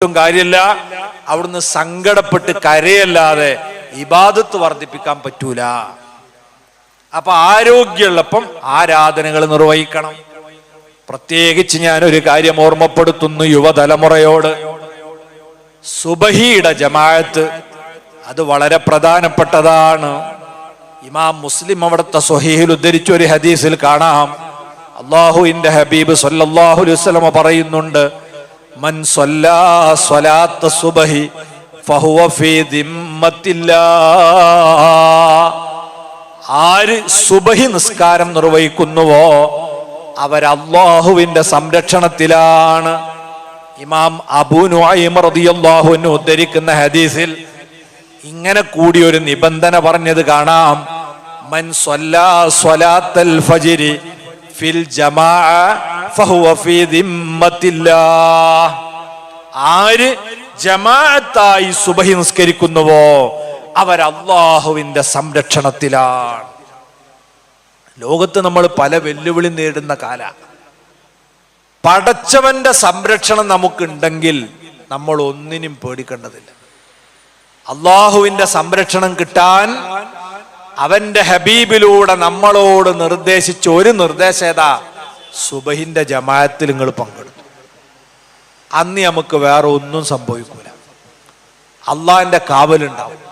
ഒട്ടും കാര്യമില്ല. അവിടുന്ന് സങ്കടപ്പെട്ട് കരയല്ലാതെ ഇബാദത്ത് വർദ്ധിപ്പിക്കാൻ പറ്റൂല. അപ്പൊ ആരോഗ്യമുള്ളപ്പം ആരാധനകൾ നിർവഹിക്കണം. പ്രത്യേകിച്ച് ഞാൻ ഒരു കാര്യം ഓർമ്മപ്പെടുത്തുന്നു യുവതലമുറയോട്. സുബഹിയുടെ ജമാഅത്ത് അത് വളരെ പ്രധാനപ്പെട്ടതാണ്. ഇമാം മുസ്ലിം അവിടുത്തെ സ്വഹീഹിൽ ഉദ്ധരിച്ച ഒരു ഹദീസിൽ കാണാം. അള്ളാഹുവിന്റെ ഹബീബ് വസല്ലമ പറയുന്നുണ്ട് മൻ സ്വലാത്ത സുബഹി ആര് സുബഹി നിസ്കാരം നിർവഹിക്കുന്നുവോ അവർ അള്ളാഹുവിന്റെ സംരക്ഷണത്തിലാണ്. ഇമാം അബൂ നുഐം റളിയല്ലാഹു അൻഹു ഉദ്ധരിക്കുന്ന ഹദീസിൽ ഇങ്ങനെ കൂടി ഒരു നിബന്ധന പറഞ്ഞത് കാണാം. മൻ സ്വലാത്തൽ ഫജ്രി ഫിൽ ഫഹുവ ഫീ ആര് ജമാഅത്തായി സുബഹി നിസ്കരിക്കുന്നുവോ അവർ അള്ളാഹുവിന്റെ സംരക്ഷണത്തിലാണ്. ലോകത്ത് നമ്മൾ പല വെല്ലുവിളി നേരിടുന്ന കാല. പടച്ചവന്റെ സംരക്ഷണം നമുക്കുണ്ടെങ്കിൽ നമ്മൾ ഒന്നിനും പേടിക്കേണ്ടതില്ല. അള്ളാഹുവിന്റെ സംരക്ഷണം കിട്ടാൻ അവന്റെ ഹബീബിലൂടെ നമ്മളോട് നിർദ്ദേശിച്ച ഒരു നിർദ്ദേശേത സുബഹിന്റെ ജമാഅത്തിൽ നിങ്ങൾ പങ്കെടുത്തു. അന്ന് നമുക്ക് വേറെ ഒന്നും സംഭവിക്കൂല. അള്ളാഹിന്റെ കാവലുണ്ടാവും.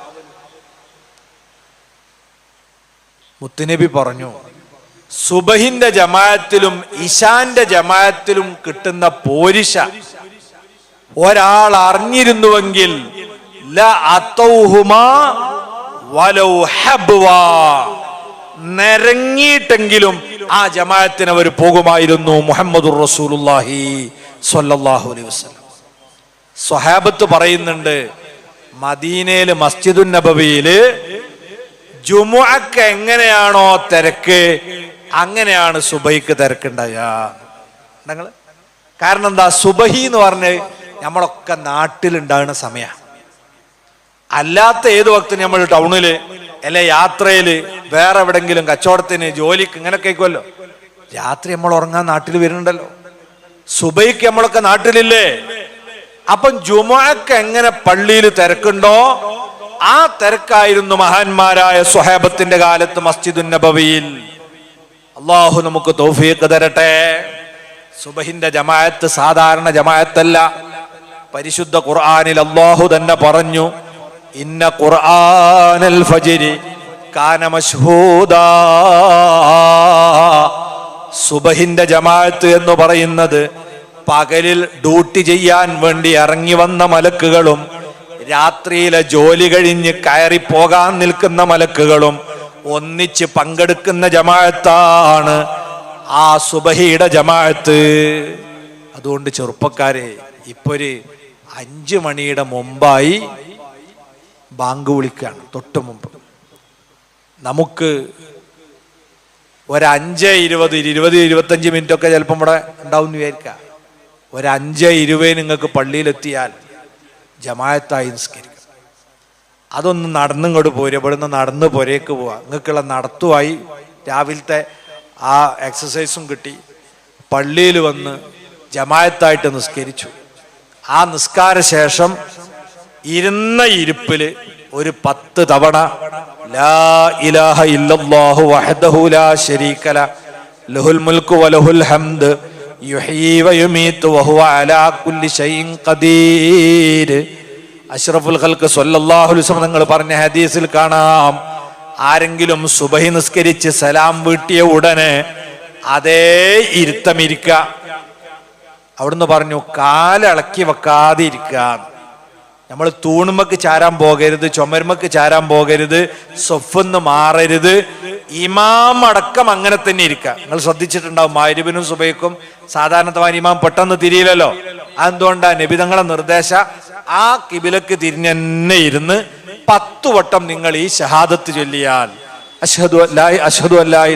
മുത്തുനബി പറഞ്ഞു സുബഹിന്റെ ജമാഅത്തിലും ഇശാന്റെ ജമാഅത്തിലും കിട്ടുന്ന പോരിശ ഒരാൾ അറിഞ്ഞിരുന്നുവെങ്കിൽ വലൗ. നിരങ്ങിയിട്ടെങ്കിലും ആ ജമാഅത്തിന് അവർ പോകുമായിരുന്നു മുഹമ്മദുർ റസൂലുള്ളാഹി സ്വല്ലല്ലാഹു അലൈഹി വസല്ലം. സ്വഹാബത്ത് പറയുന്നുണ്ട് മദീനയിൽ മസ്ജിദുൻ നബവിയിൽ ജുമുഅക്ക് എങ്ങനെയാണോ തിരക്ക് അങ്ങനെയാണ് സുബൈക്ക് തിരക്കുണ്ടായ. കാരണം എന്താ സുബഹി എന്ന് പറഞ്ഞ് നമ്മളൊക്കെ നാട്ടിലുണ്ടാകുന്ന സമയമാണ് അല്ലാത്ത ഏത് വക്തിന് നമ്മൾ ടൗണിൽ അല്ലെ യാത്രയിൽ വേറെ എവിടെങ്കിലും കച്ചവടത്തിന് ജോലിക്ക് ഇങ്ങനെയൊക്കെ ആയിക്കുമല്ലോ രാത്രി നമ്മൾ ഉറങ്ങാൻ നാട്ടിൽ വരുന്നുണ്ടല്ലോ. സുബൈക്ക് നമ്മളൊക്കെ നാട്ടിലില്ലേ? അപ്പം ജുമാക്ക് എങ്ങനെ പള്ളിയിൽ തിരക്കുണ്ടോ? ആ തിരക്കായിരുന്നു മഹാന്മാരായ സുഹേബത്തിന്റെ കാലത്ത് മസ്ജിദ് നബവിയിൽ. അള്ളാഹു നമുക്ക് തൗഫീഖ് തരട്ടെ. സുബഹിന്റെ ജമാഅത്ത് സാധാരണ ജമാഅത്തല്ല. പരിശുദ്ധ ഖുർആാനിൽ അള്ളാഹു തന്നെ പറഞ്ഞു ഇന്ന ഖുർആനൽ ഫജ്രി കാന മശ്ഹൂദാ. സുബഹിന്റെ ജമാഅത്ത് എന്ന് പറയുന്നത് പകലിൽ ഡ്യൂട്ടി ചെയ്യാൻ വേണ്ടി ഇറങ്ങി വന്ന മലക്കുകളും രാത്രിയിലെ ജോലി കഴിഞ്ഞ് കയറി പോകാൻ നിൽക്കുന്ന മലക്കുകളും ഒന്നിച്ച് പങ്കെടുക്കുന്ന ജമാഅത്താണ് ആ സുബഹിയുടെ ജമാഅത്ത്. അതുകൊണ്ട് ചെറുപ്പക്കാരെ ഇപ്പൊരു അഞ്ചു മണിയുടെ മുമ്പായി ബാങ്ക് വിളിക്കുകയാണ് തൊട്ട് മുമ്പ്. നമുക്ക് ഒരഞ്ച് ഇരുപത് ഇരുപത് ഇരുപത്തഞ്ച് മിനിറ്റ് ഒക്കെ ചിലപ്പോൾ ഇവിടെ ഉണ്ടാവും എന്ന് വിചാരിക്കാം ഒരു അഞ്ച് ഇരുപത് നിങ്ങൾക്ക് പള്ളിയിലെത്തിയാൽ ജമായത്തായി നിസ്കരിക്കും. അതൊന്ന് നടന്നിങ്ങോട്ട് പോരുക ഇവിടുന്ന് നടന്ന് പുരേക്ക് പോവാ. നിങ്ങൾക്കുള്ള നടത്തുമായി രാവിലത്തെ ആ എക്സസൈസും കിട്ടി. പള്ളിയിൽ വന്ന് ജമായത്തായിട്ട് നിസ്കരിച്ചു. ആ നിസ്കാര ശേഷം ഇരുന്ന ഇരിപ്പിൽ ഒരു പത്ത് തവണ ലാ ഇലാഹ ഇല്ലല്ലാഹു ലാ ലഹുൽ വലഹുൽ ഹംദ് വഹുവ അലാ കുല്ലി ഖദീർ. അഷ്റഫുൽ അലൈഹി വസല്ലം പറഞ്ഞ ഹദീസിൽ കാണാം. ആരെങ്കിലും സുബഹി നിസ്കരിച്ച് സലാം വീട്ടിയ ഉടനെ അതേ ഇരുത്തമിരിക്ക അവിടുന്ന് പറഞ്ഞു കാലിളക്കി വെക്കാതെ നമ്മൾ തൂണുമക്ക് ചാരാൻ പോകരുത് ചുമരുമക്ക് ചാരാൻ പോകരുത് സ്വഫെന്ന് മാറരുത്. ഇമാം അടക്കം അങ്ങനെ തന്നെ ഇരിക്കുക നിങ്ങൾ ശ്രദ്ധിച്ചിട്ടുണ്ടാവും മാരിബിനും സുബൈക്കും സാധാരണ ഇമാം പെട്ടെന്ന് തിരിയില്ലല്ലോ. അതെന്തുകൊണ്ടാ? നബിതങ്ങളെ നിർദ്ദേശ ആ കിബിലക്ക് തിരിഞ്ഞെന്നെ ഇരുന്ന് പത്തു വട്ടം നിങ്ങൾ ഈ ഷഹാദത്ത് ചൊല്ലിയാൽ. അഷ്ഹദു ലായ് അഷ്ഹദു ലായ്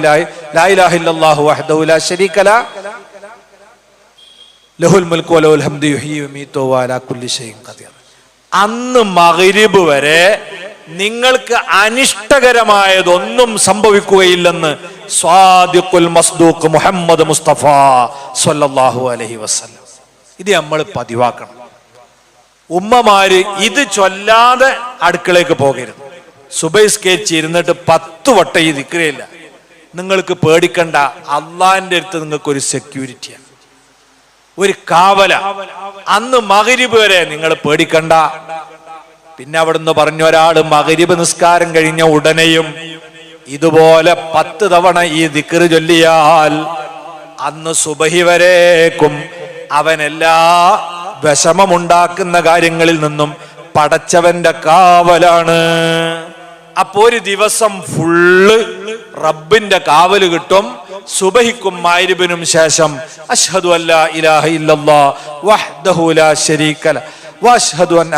ലാ ഇലാഹ ഇല്ലല്ലാഹു വഹ്ദഹു ലാ ശരീക ലഹുൽ മുൽക്കു വലഹുൽ ഹംദു കുല്ലി ഷൈഇൻ ഖദീർ. അന്ന് മകരിബ് വരെ നിങ്ങൾക്ക് അനിഷ്ടകരമായതൊന്നും സംഭവിക്കുകയില്ലെന്ന് സ്വാദിഖുൽ മസ്ദൂഖ് മുഹമ്മദ് മുസ്തഫ സല്ലല്ലാഹു അലൈഹി വസല്ലം. ഇത് നമ്മൾ പതിവാക്കണം. ഉമ്മമാര് ഇത് ചൊല്ലാതെ അടുക്കളയ്ക്ക് പോകരുത്. സുബൈസ്കേച്ച് ഇരുന്നിട്ട് പത്ത് വട്ടം ഈ ദിക്രയില്ല നിങ്ങൾക്ക് പേടിക്കണ്ട അള്ളാന്റെ അടുത്ത് നിങ്ങൾക്ക് ഒരു സെക്യൂരിറ്റിയാണ് ഒരു കാവല. അന്ന് മകരിബ് വരെ നിങ്ങൾ പേടിക്കണ്ട. പിന്നെ അവിടുന്ന് പറഞ്ഞ ഒരാൾ മകരിബ് നിസ്കാരം കഴിഞ്ഞ ഉടനെയും ഇതുപോലെ പത്ത് തവണ ഈ ദിക്റ് ചൊല്ലിയാൽ അന്ന് സുബഹി വരേക്കും അവൻ എല്ലാ വിഷമമുണ്ടാക്കുന്ന കാര്യങ്ങളിൽ നിന്നും പടച്ചവന്റെ കാവലാണ്. അപ്പോ ഒരു ദിവസം ഫുള്ള് റബ്ബിന്റെ കാവല് കിട്ടും സുബഹിക്കും മാരിബിനും ശേഷം അഷ്ഹദു അല്ലാ ഇലാഹ ഇല്ലല്ലാ വഹ്ദഹു ലാ ശരീക ല واشهد ان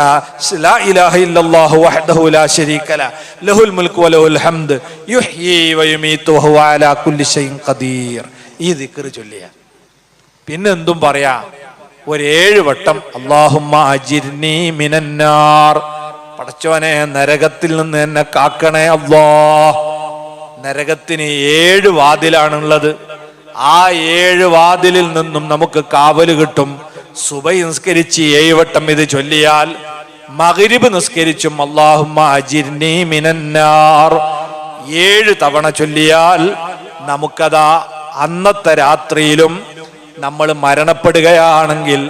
لا اله الا الله وحده لا شريك له له الملك وله الحمد يحيي ويميت وهو على كل شيء قدير ഈ ദിക്ർ ചൊല്ലിയ പിന്നെ എന്തും പറയാ ഒരു ഏഴ് വട്ടം അള്ളാഹുമ്മ അജിർനി മിനന്നാർ പടച്ചോനെ നരകത്തിൽ നിന്ന് എന്നെ കാക്കണേ അള്ളോ. നരകത്തിന് ഏഴ് വാതിലാണുള്ളത്. ആ ഏഴ് വാതിലിൽ നിന്നും നമുക്ക് കാവൽ കിട്ടും. സുബൈ നിസ്കരിച്ച് ഏഴ് വട്ടം ഇത് ചൊല്ലിയാൽ മകരിബ് നിസ്കരിച്ചും മിനന്നാർ ഏഴ് തവണ ചൊല്ലിയാൽ നമുക്കതാ അന്നത്തെ രാത്രിയിലും നമ്മൾ മരണപ്പെടുകയാണെങ്കിൽ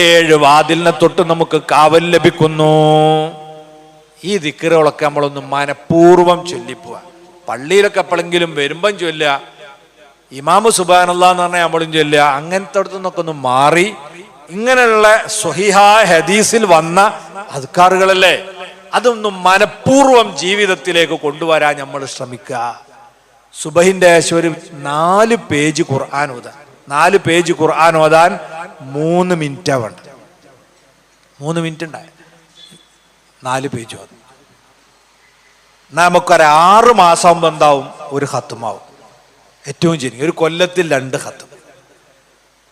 ഏഴ് വാതിലിനെ തൊട്ട് നമുക്ക് കാവൽ ലഭിക്കുന്നു. ഈ ദിക്കറുകളൊക്കെ നമ്മളൊന്ന് മനഃപൂർവം ചൊല്ലിപ്പോവാ. പള്ളിയിലൊക്കെ എപ്പോഴെങ്കിലും വരുമ്പം ചൊല്ലുക ഇമാമു സുബാനുള്ള എന്ന് പറഞ്ഞാൽ നമ്മളും ചൊല്ലുക അങ്ങനത്തെ അടുത്തു നിന്നൊക്കെ ഒന്ന് മാറി ഇങ്ങനെയുള്ള സ്വഹിഹായ ഹദീസിൽ വന്ന അധികാറുകളല്ലേ അതൊന്ന് മനഃപൂർവം ജീവിതത്തിലേക്ക് കൊണ്ടുവരാൻ നമ്മൾ ശ്രമിക്കുക. സുബഹിന്റെ ഒരു നാല് പേജ് ഖുർആൻ ഓതാൻ നാല് പേജ് ഖുർആൻ ഓതാൻ മൂന്ന് മിനിറ്റാ വേണ്ട മൂന്ന് മിനിറ്റ് ഉണ്ടായ നാല് പേജ് എന്നാ നമുക്കൊരു ആറ് മാസം എന്താവും? ഒരു ഹത്തുമാവും ഏറ്റവും ചുരുങ്ങി ഒരു കൊല്ലത്തിൽ രണ്ട് ഹത്തും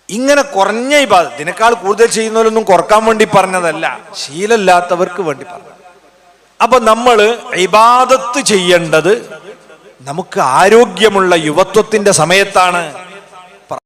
ഇങ്ങനെ കുറഞ്ഞ ബാധ ഇതിനേക്കാൾ കൂടുതൽ ചെയ്യുന്നവരൊന്നും കുറയ്ക്കാൻ വേണ്ടി പറഞ്ഞതല്ല ശീലമില്ലാത്തവർക്ക് വേണ്ടി പറഞ്ഞു അപ്പൊ നമ്മൾ ഇബാദത്ത് ചെയ്യേണ്ടത് നമുക്ക് ആരോഗ്യമുള്ള യുവത്വത്തിന്റെ സമയത്താണ്.